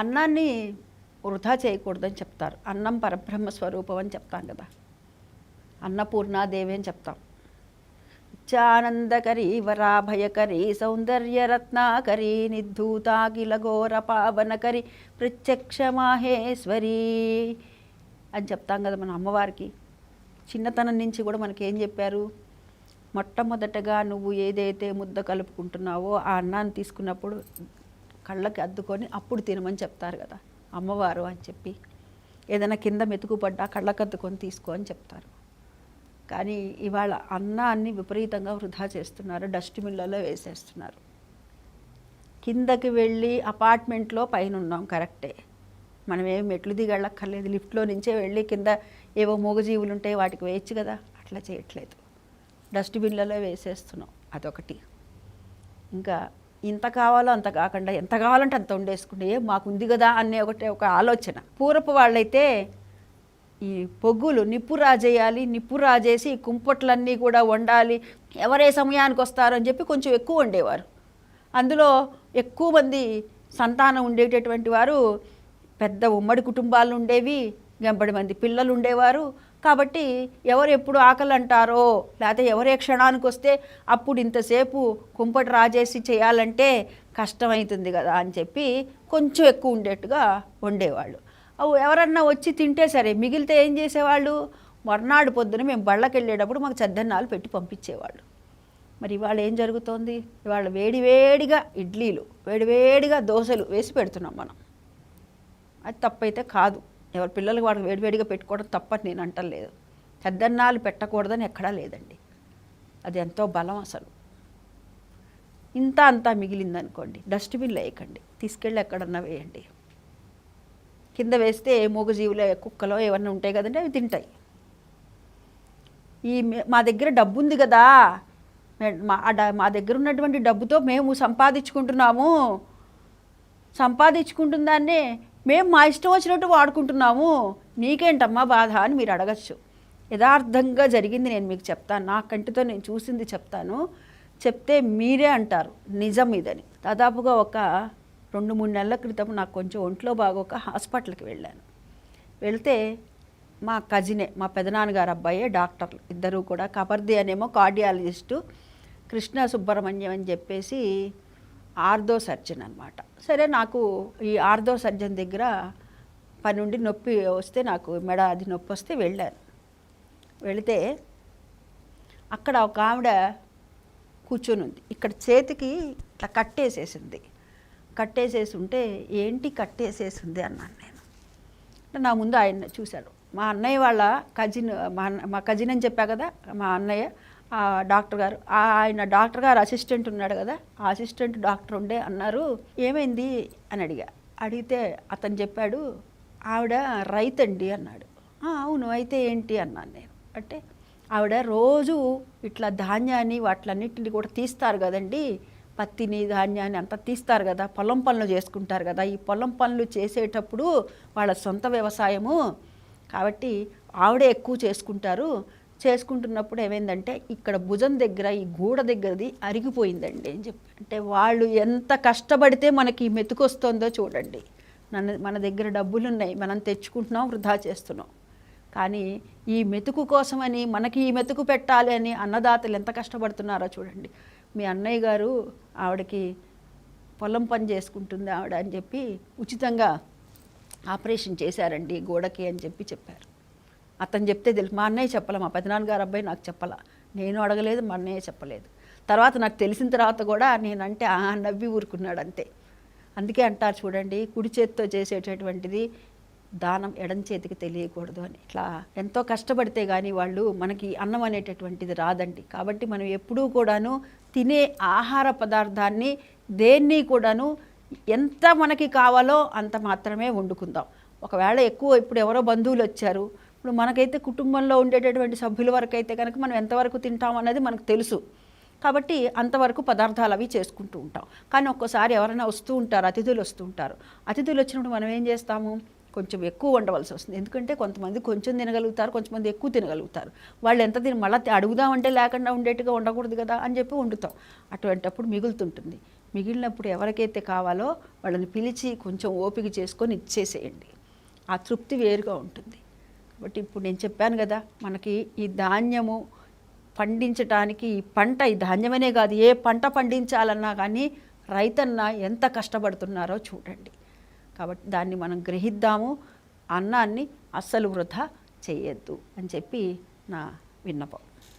అన్నాన్ని వృధా చేయకూడదని చెప్తారు. అన్నం పరబ్రహ్మ స్వరూపం అని చెప్తాం కదా. అన్నపూర్ణాదేవి అని చెప్తాం. నిత్యానందకరీ వరాభయకరీ సౌందర్యరత్నాకరీ నిర్ధూతాకిల ఘోర పావనకరి ప్రత్యక్ష మాహేశ్వరి అని చెప్తాం కదా మన అమ్మవారికి. చిన్నతనం నుంచి కూడా మనకేం చెప్పారు? మొట్టమొదటగా నువ్వు ఏదైతే ముద్ద కలుపుకుంటున్నావో ఆ అన్నాన్ని తీసుకున్నప్పుడు కళ్ళకి అద్దుకొని అప్పుడు తినమని చెప్తారు కదా. అమ్మవారు అని చెప్పి ఏదైనా కింద మెతుకుపడ్డా కళ్ళకి అద్దుకొని తీసుకో అని చెప్తారు. కానీ ఇవాళ అన్నాన్ని విపరీతంగా వృధా చేస్తున్నారు డస్ట్బిన్లలో వేసేస్తున్నారు. కిందకి వెళ్ళి అపార్ట్మెంట్లో పైన ఉన్నాం కరెక్టే. మనం ఏమి మెట్లు దిగళ్ళక్కర్లేదు లిఫ్ట్లో నుంచే వెళ్ళి కింద ఏవో మూగజీవులు ఉంటాయి వాటికి వేయచ్చు కదా. అట్లా చేయట్లేదు. డస్ట్బిన్లలో వేసేస్తున్నాం అదొకటి. ఇంకా ఇంత కావాలో అంత కాకుండా ఎంత కావాలంటే అంత వండేసుకుంటే ఏ మాకు ఉంది కదా అనే ఒకటి ఒక ఆలోచన. పూర్వపు వాళ్ళైతే ఈ పొగ్గులు నిప్పు రాజేయాలి నిప్పు రాజేసి కుంపట్లన్నీ కూడా వండాలి. ఎవరే సమయానికి వస్తారో అని చెప్పి కొంచెం ఎక్కువ వండేవారు. అందులో ఎక్కువ మంది సంతానం ఉండేటటువంటి వారు పెద్ద ఉమ్మడి కుటుంబాలు ఉండేవి గంపడి మంది పిల్లలు ఉండేవారు. కాబట్టి ఎవరు ఎప్పుడు ఆకలి అంటారో లేకపోతే ఎవరే క్షణానికి వస్తే అప్పుడు ఇంతసేపు కుంపటి రాజేసి చేయాలంటే కష్టమవుతుంది కదా అని చెప్పి కొంచెం ఎక్కువ ఉండేట్టుగా వండేవాళ్ళు. అవు ఎవరన్నా వచ్చి తింటే సరే మిగిలితే ఏం చేసేవాళ్ళు? మర్నాడు పొద్దున మేము బళ్ళకి వెళ్ళేటప్పుడు మాకు చద్దన్నాలు పెట్టి పంపించేవాళ్ళు. మరి ఇవాళ ఏం జరుగుతోంది? ఇవాళ వేడివేడిగా ఇడ్లీలు వేడివేడిగా దోశలు వేసి పెడుతున్నాం మనం. అది తప్పైతే కాదు. ఎవరి పిల్లలకు వాడికి వేడివేడిగా పెట్టుకోవడం తప్పని నేను అంటలేదు. పెద్దన్నాలు పెట్టకూడదని ఎక్కడా లేదండి. అది ఎంతో బలం అసలు. ఇంత అంతా మిగిలిందనుకోండి డస్ట్బిన్లో వేయకండి తీసుకెళ్ళి ఎక్కడన్నా వేయండి. కింద వేస్తే మూగజీవులు కుక్కలో ఏమన్నా ఉంటాయి కదండి అవి తింటాయి. ఈ మే- మా దగ్గర డబ్బు ఉంది కదా. మా డ- మా దగ్గర ఉన్నటువంటి డబ్బుతో మేము సంపాదించుకుంటున్నాము. సంపాదించుకుంటున్న మేము మా ఇష్టం వచ్చినట్టు వాడుకుంటున్నాము. నీకేంటమ్మా బాధ అని మీరు అడగచ్చు. యథార్థంగా జరిగింది నేను మీకు చెప్తాను. నా కంటితో నేను చూసింది చెప్తాను. చెప్తే మీరే అంటారు. నిజం ఇదని. దాదాపుగా ఒక రెండు మూడు నెలల క్రితం నాకు కొంచెం ఒంట్లో బాగోక హాస్పిటల్కి వెళ్ళాను. వెళ్తే మా కజినే మా పెదనాన్నగారు అబ్బాయే డాక్టర్లు ఇద్దరు కూడా కబర్ది అనేమో కార్డియాలజిస్టు కృష్ణ సుబ్రహ్మణ్యం అని చెప్పేసి ఆర్థో సర్జన్ అనమాట సరే నాకు ఈ ఆర్థో సర్జన్ దగ్గర పని ఉండి నొప్పి వస్తే నాకు మెడ అది నొప్పి వస్తే వెళ్ళాను. వెళితే అక్కడ ఒక ఆవిడ కూర్చొని ఉంది ఇక్కడ చేతికి ఇట్లా కట్టేసేసింది. కట్టేసేసి ఉంటే ఏంటి కట్టేసేసింది అన్నాను నేను. అంటే నా ముందు ఆయన చూశాడు మా అన్నయ్య వాళ్ళ కజిన్ మా అన్న- మా కజిన్ అని చెప్పా కదా మా అన్నయ్య డాక్టర్ గారు. ఆ ఆయన డాక్టర్ గారు అసిస్టెంట్ ఉన్నాడు కదా ఆ అసిస్టెంట్ డాక్టర్ ఉండే అన్నారు ఏమైంది? అని అడిగా. అడిగితే అతను చెప్పాడు ఆవిడ రైతండి అన్నాడు. అవును అయితే ఏంటి? అన్నాను నేను. అంటే ఆవిడ రోజు ఇట్లా ధాన్యాన్ని వాటిలన్నింటిని కూడా తీస్తారు కదండి పత్తిని ధాన్యాన్ని అంతా తీస్తారు కదా పొలం పనులు చేసుకుంటారు కదా. ఈ పొలం పనులు చేసేటప్పుడు వాళ్ళ సొంత వ్యవసాయము. కాబట్టి ఆవిడే ఎక్కువ చేసుకుంటారు చేసుకుంటున్నప్పుడు ఏమైందంటే ఇక్కడ భుజం దగ్గర ఈ గూడ దగ్గరది అరిగిపోయిందండి. అని చెప్పి అంటే వాళ్ళు ఎంత కష్టపడితే మనకి మెతుకు మెతుకొస్తుందో చూడండి. నన్ను మన దగ్గర డబ్బులు ఉన్నాయి మనం తెచ్చుకుంటున్నాం వృధా చేస్తున్నాం. కానీ ఈ మెతుకు కోసమని మనకి ఈ మెతుకు పెట్టాలి అని అన్నదాతలు ఎంత కష్టపడుతున్నారో చూడండి. మీ అన్నయ్య గారు ఆవిడకి పొలం పని చేసుకుంటుంది ఆవిడ అని చెప్పి ఉచితంగా ఆపరేషన్ చేశారండి గోడకి అని చెప్పి చెప్పారు. అతను చెప్తే తెలుసు. మా అన్నయ్య చెప్పలే మా పెదనాన్నగారు అబ్బాయి నాకు చెప్పాల. నేను అడగలేదు మా అన్నయ్య చెప్పలేదు. తర్వాత నాకు తెలిసిన తర్వాత కూడా నేనంటే ఆ నవ్వి ఊరుకున్నాడు అంతే. అందుకే అంటారు చూడండి కుడి చేతితో చేసేటటువంటిది దానం ఎడం చేతికి తెలియకూడదు అని. ఇట్లా ఎంతో కష్టపడితే కానీ వాళ్ళు మనకి అన్నం అనేటటువంటిది రాదండి. కాబట్టి మనం ఎప్పుడూ కూడాను తినే ఆహార పదార్థాన్ని దేన్ని కూడాను ఎంత మనకి కావాలో అంత మాత్రమే వండుకుందాం. ఒకవేళ ఎక్కువ ఇప్పుడు ఎవరో బంధువులు వచ్చారు ఇప్పుడు మనకైతే కుటుంబంలో ఉండేటటువంటి సభ్యుల వరకు అయితే కనుక మనం ఎంతవరకు తింటాం అనేది మనకు తెలుసు. కాబట్టి అంతవరకు పదార్థాలు అవి చేసుకుంటూ ఉంటాం. కానీ ఒక్కోసారి ఎవరైనా వస్తూ ఉంటారు అతిథులు వస్తూ ఉంటారు. అతిథులు వచ్చినప్పుడు మనం ఏం చేస్తాము? కొంచెం ఎక్కువ వండవలసి వస్తుంది. ఎందుకంటే కొంతమంది కొంచెం తినగలుగుతారు కొంతమంది ఎక్కువ తినగలుగుతారు. వాళ్ళు ఎంత తిని మళ్ళీ అడుగుదామంటే లేకుండా ఉండేట్టుగా ఉండకూడదు కదా అని చెప్పి వండుతాం. అటువంటప్పుడు మిగులుతుంటుంది. మిగిలినప్పుడు ఎవరికైతే కావాలో వాళ్ళని పిలిచి కొంచెం ఓపిక చేసుకొని ఇచ్చేసేయండి. ఆ తృప్తి వేరుగా ఉంటుంది. కాబట్టి ఇప్పుడు నేను చెప్పాను కదా మనకి ఈ ధాన్యము పండించటానికి ఈ పంట ఈ ధాన్యమనే కాదు ఏ పంట పండించాలన్నా కానీ రైతన్న ఎంత కష్టపడుతున్నారో చూడండి. కాబట్టి దాన్ని మనం గ్రహిద్దాము అన్నాన్ని అస్సలు వృధా చేయొద్దు అని చెప్పి నా విన్నపం.